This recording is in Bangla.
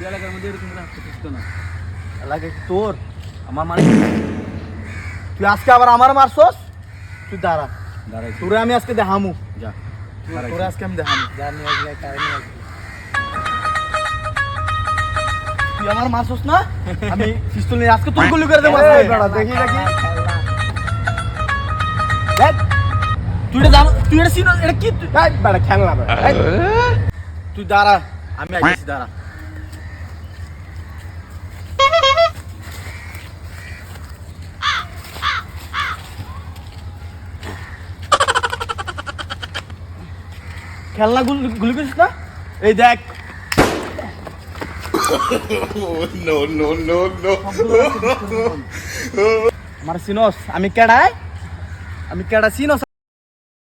এলাকার মধ্যে এরকম করে না। লাগে কি তোর? আমার মানে তুই আজকে আবার আমার মারছস? তুই দাঁড়া। দাঁড়াই তোরে আমি আজকে দেখামু। যা তোরে আজকে আমি দেখামু। জানি আসলে কারণে আসবে। তুই আমার মারছস না? আমি পিস্তল নিয়ে আজকে তোর গুলি করে দেবো দেখি দেখি। দেখ, তুই এটা জানো তুই এটা চিনো এটা কি? তুই- বেড়া খেলনা বেড়া তুই দাঁড়া। আমি আইছি দাঁড়া। খেলনা গুলি করিস না? এই দেখ। no, no, no, no. আমার আমি কেডাই? আমি কেডা চিনস